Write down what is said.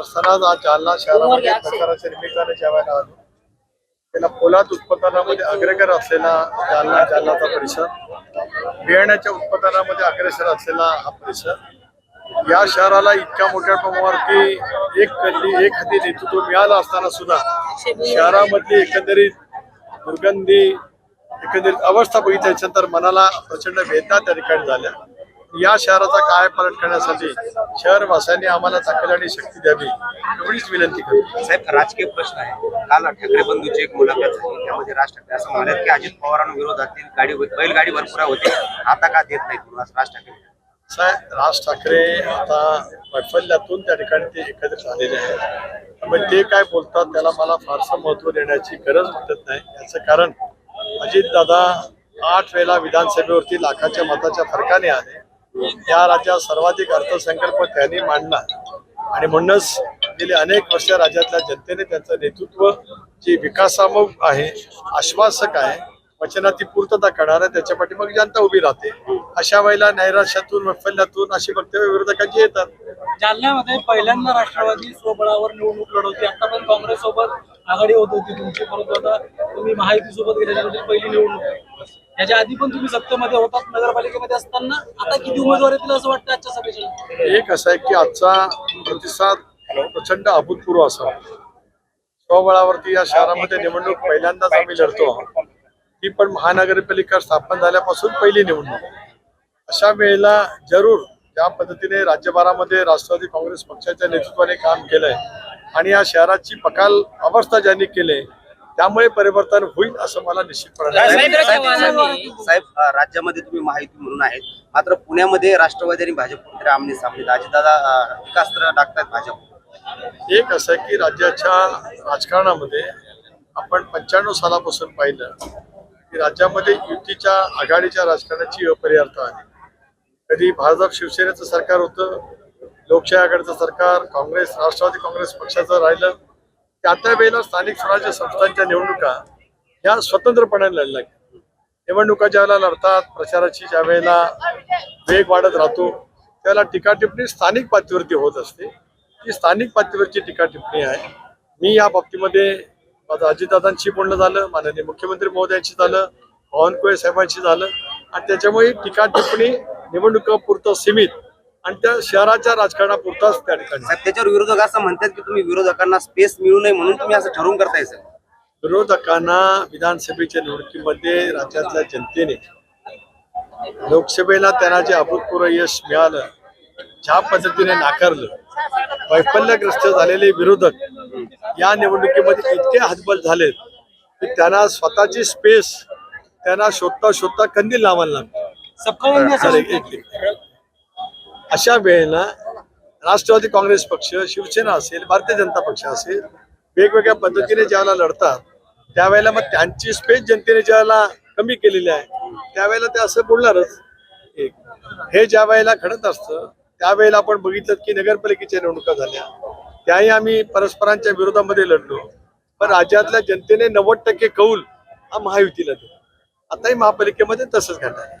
असताना आज जालना शहरामध्ये प्रचाराच्या निमित्ताने जेवायला आलो. त्याला पोलाद उत्पादनामध्ये अग्रगर असलेला जालना जालनाचा परिसर बियाण्याच्या उत्पादनामध्ये अग्रेसर असलेला हा परिसर. या शहराला इतक्या मोठ्या प्रमाणावरती एक कल्ली एक हाती नेतृत्व मिळालं असताना सुद्धा शहरामधली एकंदरीत दुर्गंधी एकंदरीत अवस्था बघितल्याच्यानंतर मनाला प्रचंड वेदना त्या ठिकाणी झाल्या. या शहराचा काय पालट करण्यासाठी शहरवासियांनी आम्हाला ताकद आणि शक्ती द्यावी एवढीच विनंती करतो. साहेब राजकीय प्रश्न आहे. काल ठाकरे बंधूची एक मुलाखत झाली. त्यामध्ये राज ठाकरे असं म्हणाले की अजित पवारांविरोधातील गाडी बैलगाडी भरपूर होते. आता का देत नाही तुम्हाला राज ठाकरे साहेब राज ठाकरे आता वैफल्यातून त्या ठिकाणी ते एकत्रित आलेले आहेत. त्यामुळे ते काय बोलतात त्याला मला फारसं महत्त्व देण्याची गरज वाटत नाही. याचं कारण अजित दादा आठ वेळेला विधानसभेवरती लाखाच्या मताच्या फरकाने आले. या राज्यात सर्वाधिक अर्थसंकल्प त्यांनी मांडला. आणि म्हणूनच गेली अनेक वर्ष राज्यातल्या जनतेने त्यांचं नेतृत्व जे विकासामुख आहे आश्वासक आहे वचनाची पूर्तता करणार आहे त्याच्यापाठी मग जनता उभी राहते. अशा वेळेला नैराश्यातून वैफल्यातून अशी वक्तव्य विरोधकांची येतात. जालन्यामध्ये पहिल्यांदा राष्ट्रवादी स्वबळावर निवडणूक लढवते आता पण काँग्रेस सोबत आघाडी होत होती तुमची. परंतु आता तुम्ही महायुती सोबत गेल्याच्यानंतर पहिली निवडणूक. आहे याच्या आधी पण तुम्ही सत्तेमध्ये होतात नगरपालिकेमध्ये असताना. आता किती उमेदवार येतील असं वाटतं आजच्या सभेच्या? एक असं आहे की आजचा प्रतिसाद प्रचंड अभूतपूर्व असा. स्वबळावरती या शहरामध्ये निवडणूक पहिल्यांदाच आम्ही लढतो ती पण महानगरपालिका स्थापन झाल्यापासून पहिली निवडणूक. अशा वेळेला जरूर ज्या पद्धतीने राज्यभरामध्ये राष्ट्रवादी काँग्रेस पक्षाच्या नेतृत्वाने काम केलंय आणि या शहराची पकाल अवस्था ज्यांनी केली त्यामुळे परिवर्तन होईल असं मला निश्चितपणे साहेब, राज्यामध्ये तुम्ही महायुती म्हणून आहेत. मात्र पुण्यामध्ये राष्ट्रवादी आणि भाजप आमने सामने. अजितदादा टीकास्त्र टाकतायत भाजप. एक असं आहे की राज्याच्या राजकारणामध्ये आपण पंच्याण्णव सालापासून पाहिलं की राज्यामध्ये युतीच्या आघाडीच्या राजकारणाची अपरिहार्थ आली कधी भाजप शिवसेनेचं सरकार होतं लोकशाही आघाडीचं सरकार काँग्रेस राष्ट्रवादी काँग्रेस पक्षाचं राहिलं त्या त्या वेळेला स्थानिक स्वराज्य संस्थांच्या निवडणुका ह्या स्वतंत्रपणे लढल्या. गेल्या. निवडणुका ज्यावेळेला लढतात प्रचाराची ज्या वेळेला वेग वाढत राहतो त्याला टीका टिप्पणी स्थानिक पातळीवरती होत असते. ही स्थानिक पातळीवरची टीका टिप्पणी आहे. मी या बाबतीमध्ये माझं अजितदादांशी बोलणं झालं माननीय मुख्यमंत्री महोदयांशी झालं बावनकुळे साहेबांशी झालं. आणि त्याच्यामुळे ही टीका टिप्पणी निवडणुकापुरतं सीमित. आणि त्या शहराच्या राजकारणापुरताच त्या ठिकाणी. त्याच्यावर विरोधक असं म्हणतात की तुम्ही विरोधकांना स्पेस मिळू नये म्हणून तुम्ही असं ठरवून करताय सर विरोधकांना विधानसभेच्या निवडणुकीमध्ये राज्यातल्या जनतेने लोकसभेला त्यांना जे अभूतपूर्व यश मिळालं ज्या पद्धतीने नाकारलं वैफल्यग्रस्त झालेले विरोधक या निवडणुकीमध्ये इतके हातबल झालेत की त्यांना स्वतःची स्पेस त्यांना शोधता शोधता कंदील लावायला लागतो सबका म्हणजे सर, एक- एक- एक. अशा वेळेला राष्ट्रवादी काँग्रेस पक्ष शिवसेना असेल भारतीय जनता पक्ष असेल वेगवेगळ्या पद्धतीने ज्यावेळेला लढतात त्यावेळेला मग त्यांची स्पेस जनतेने ज्यावेळेला कमी केलेली आहे त्यावेळेला ते असं बोलणारच. एक हे ज्या वेळेला घडत असतं त्यावेळेला आपण बघितलं की नगरपालिकेच्या निवडणुका झाल्या. त्याही आम्ही परस्परांच्या विरोधामध्ये लढलो. पण राज्यातल्या जनतेने नव्वद टक्के कौल हा महायुतीला दिला. आताही महापालिकेमध्ये तसंच घडणार